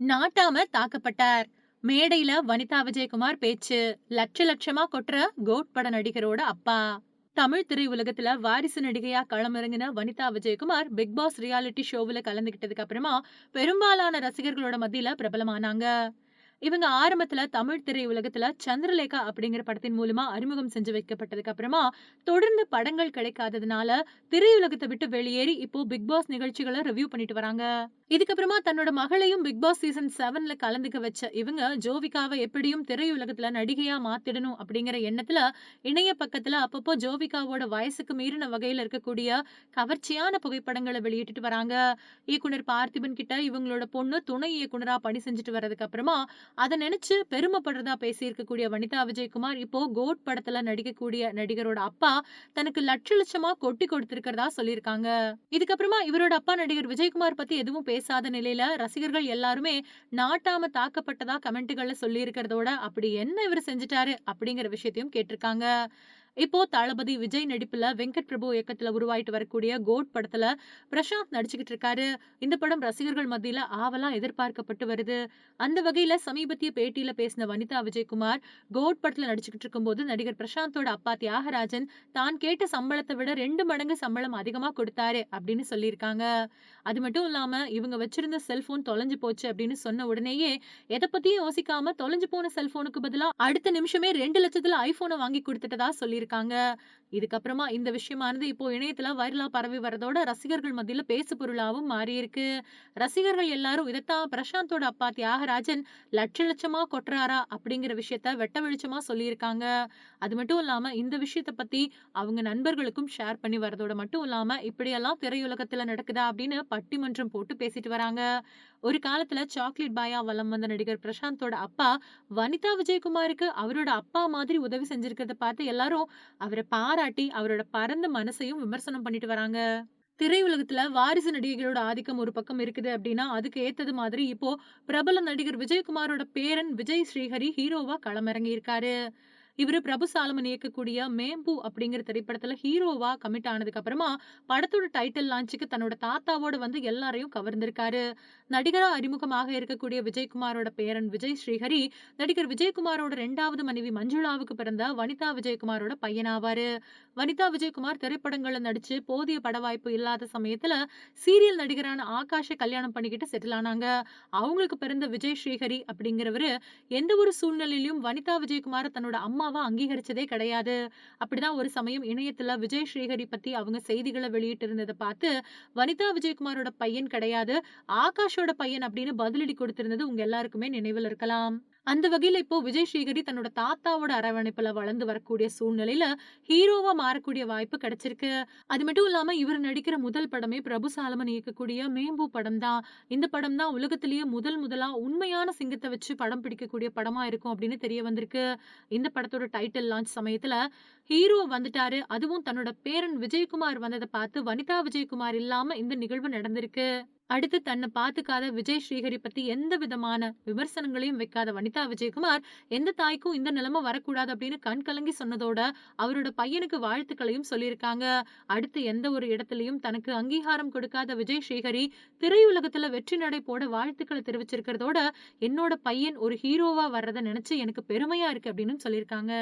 நாட்டாம தாக்கப்பட்டார். மேடையில வனிதா விஜயகுமார் பேச்சு லட்ச லட்சமா கொட்டுற கோட் பட நடிகரோட அப்பா. தமிழ் திரையுலகத்துல வாரிசு நடிகையா களமிறங்கின Vanitha Vijayakumar Bigg Boss reality ஷோவுல கலந்துகிட்டதுக்கு அப்புறமா பெரும்பாலான ரசிகர்களோட மத்தியில பிரபலமானாங்க. இவங்க ஆரம்பத்துல தமிழ் திரையுலகத்துல சந்திரலேகா அப்படிங்கிற படத்தின் மூலமா அறிமுகம் செஞ்சு வைக்கப்பட்டதுக்கு அப்புறமா தொடர்ந்து படங்கள் கிடைக்காததுனால திரையுலகத்தை விட்டு வெளியேறி இப்போ பிக் பாஸ் நிகழ்ச்சிகளை ரிவ்யூ பண்ணிட்டு வராங்க. இதுக்கப்புறமா தன்னோட மகளையும் பிக் பாஸ் சீசன் செவன்ல கலந்துக்க வச்ச இவங்க ஜோவிகாவை எப்படியும் திரையுலகத்துல நடிகையா மாத்திடணும் அப்படிங்கிற எண்ணத்துல இணைய பக்கத்துல அப்பப்போ ஜோவிகாவோட வயசுக்கு மீறின வகையில இருக்கக்கூடிய கவர்ச்சியான புகைப்படங்களை வெளியிட்டுட்டு வராங்க. இயக்குனர் பார்த்திபன் கிட்ட இவங்களோட பொண்ணு துணை இயக்குனரா பணி செஞ்சுட்டு வர்றதுக்கு அப்புறமா அதை நினைச்சு பெருமைப்படுறதா பேசியிருக்கக்கூடிய வனிதா விஜயகுமார் இப்போ கோட் படத்துல நடிக்கக்கூடிய நடிகரோட அப்பா தனக்கு லட்ச லட்சமா கொட்டி கொடுத்திருக்கிறதா சொல்லியிருக்காங்க. இதுக்கப்புறமா இவரோட அப்பா நடிகர் விஜயகுமார் பத்தி எதுவும் பேச பேசாத நிலையில ரசிகர்கள் எல்லாருமே நாட்டாம தாக்கப்பட்டதா கமெண்ட்டுகள்ல சொல்லி இருக்கிறதோட அப்படி என்ன இவர் செஞ்சுட்டாரு அப்படிங்கிற விஷயத்தையும் கேட்டிருக்காங்க. இப்போ தளபதி விஜய் நடிப்புல வெங்கட் பிரபு இயக்கத்துல உருவாயிட்டு வரக்கூடிய கோட் படத்துல பிரசாந்த் நடிச்சுக்கிட்டு இருக்காரு. இந்த படம் ரசிகர்கள் மத்தியில ஆவலா எதிர்பார்க்கப்பட்டு வருது. அந்த வகையில சமீபத்திய பேட்டியில பேசின வனிதா விஜயகுமார் கோட் படத்துல நடிச்சுக்கிட்டு இருக்கும்போது நடிகர் பிரசாந்தோட அப்பா தியாகராஜன் தான் கேட்ட சம்பளத்தை விட ரெண்டு மடங்கு சம்பளம் அதிகமா கொடுத்தாரு அப்படின்னு சொல்லியிருக்காங்க. அது மட்டும் இல்லாம இவங்க வச்சிருந்த செல்போன் தொலைஞ்சு போச்சு அப்படின்னு சொன்ன உடனேயே எதை பத்தியும் யோசிக்காம தொலைஞ்சு போன செல்போனுக்கு பதிலா அடுத்த நிமிஷமே ரெண்டு லட்சத்துல ஐபோனை வாங்கி கொடுத்துட்டதா சொல்லியிருக்காங்க. பண்ணியிருக்காங்க இதுக்கப்புறமா இந்த விஷயமானது இப்போ இணையத்துல வைரலா பரவி வரதோட ரசிகர்கள் மத்தியில பேசு பொருளாவும் மாறியிருக்கு. ரசிகர்கள் எல்லாரும் இதைத்தான் பிரசாந்தோட அப்பா தியாகராஜன் லட்ச லட்சமா கொட்டுறாரா அப்படிங்கிற விஷயத்த வெட்ட வெளிச்சமா சொல்லியிருக்காங்க. அது மட்டும் இல்லாம இந்த விஷயத்த பத்தி அவங்க நண்பர்களுக்கும் ஷேர் பண்ணி வரதோட மட்டும் இல்லாம இப்படியெல்லாம் திரையுலகத்துல நடக்குதா அப்படின்னு பட்டிமன்றம் போட்டு பேசிட்டு வராங்க. ஒரு காலத்துல சாக்லேட் பாயா வலம் வந்த நடிகர் பிரசாந்தோட அப்பா வனிதா விஜயகுமாருக்கு அவரோட அப்பா மாதிரி உதவி செஞ்சிருக்கிறத பார்த்து எல்லாரும் அவரை பாராட்டி அவரோட பரந்த மனசையும் விமர்சனம் பண்ணிட்டு வராங்க. திரையுலகத்துல வாரிசு நடிகைகளோட ஆதிக்கம் ஒரு பக்கம் இருக்குது அப்படின்னா அதுக்கு ஏத்தது மாதிரி இப்போ பிரபல நடிகர் விஜயகுமாரோட பேரன் விஜய் ஸ்ரீஹரி ஹீரோவா களமிறங்கி இருக்காரு இவர் பிரபு சாலமன் இயக்கக்கூடிய மேம்பு அப்படிங்கிற திரைப்படத்துல ஹீரோவா கமிட் ஆனதுக்கு அப்புறமா படத்தோட டைட்டில் லான்ச்சுக்கு தன்னோட தாத்தாவோட வந்து எல்லாரையும் கவர்ந்திருக்காரு. நடிகரா அறிமுகமாக இருக்கக்கூடிய விஜயகுமாரோட பேரன் விஜய் ஸ்ரீஹரி நடிகர் விஜயகுமாரோட ரெண்டாவது மனைவி மஞ்சுளாவுக்கு பிறந்த வனிதா விஜயகுமாரோட பையனாவாரு. வனிதா விஜயகுமார் திரைப்படங்கள்ல நடிச்சு போதிய பட வாய்ப்பு இல்லாத சமயத்துல சீரியல் நடிகரான ஆகாஷை கல்யாணம் பண்ணிக்கிட்டு செட்டில் ஆனாங்க. அவங்களுக்கு பிறந்த விஜய் ஸ்ரீஹரி அப்படிங்கிறவரு எந்த ஒரு சூழ்நிலையிலும் வனிதா விஜயகுமார் தன்னோட அம்மா அம்மாவா அங்கீகரிச்சதே கிடையாது. அப்படிதான் ஒரு சமயம் இணையத்துல விஜய் ஸ்ரீஹரி பத்தி அவங்க செய்திகளை வெளியிட்டு இருந்ததை பார்த்து வனிதா விஜயகுமாரோட பையன் கிடையாது. ஆகாஷோட பையன் அப்படின்னு பதிலடி கொடுத்திருந்தது உங்க எல்லாருக்குமே நினைவில் இருக்கலாம். அந்த வகையில இப்போ விஜய் ஸ்ரீஹரி தன்னோட தாத்தாவோட அரவணைப்புல வளர்ந்து வரக்கூடிய சூழ்நிலையில ஹீரோவா மாறக்கூடிய வாய்ப்பு கிடைச்சிருக்கு. அது மட்டும் இல்லாம இவர் நடிக்கிற முதல் படமே பிரபு சாலமன் இயக்கக்கூடிய மேம்பு படம் தான் இந்த படம் தான் உலகத்திலேயே முதல் முதலா உண்மையான சிங்கத்தை வச்சு படம் பிடிக்கக்கூடிய படமா இருக்கும் அப்படின்னு தெரிய வந்திருக்கு. இந்த படத்தோட டைட்டில் லான்ச் சமயத்துல ஹீரோ வந்துட்டாரு. அதுவும் தன்னோட பேரன் விஜயகுமார் வந்ததை பார்த்து வனிதா விஜயகுமார் இல்லாம இந்த நிகழ்வு நடந்திருக்கு. அடுத்து தன்னை பாத்துக்காத விஜய் ஸ்ரீஹரி பத்தி எந்த விதமான விமர்சனங்களையும் வைக்காத வனிதா விஜயகுமார் எந்த தாய்க்கும் இந்த நிலைமை வரக்கூடாது அப்படின்னு கண் கலங்கி சொன்னதோட அவரோட பையனுக்கு வாழ்த்துக்களையும் சொல்லியிருக்காங்க. அடுத்து எந்த ஒரு இடத்துலயும் தனக்கு அங்கீகாரம் கொடுக்காத விஜய் ஸ்ரீஹரி திரையுலகத்துல வெற்றி நடை போட வாழ்த்துக்களை தெரிவிச்சிருக்கிறதோட என்னோட பையன் ஒரு ஹீரோவா வர்றதை நினைச்சு எனக்கு பெருமையா இருக்கு அப்படின்னு சொல்லியிருக்காங்க.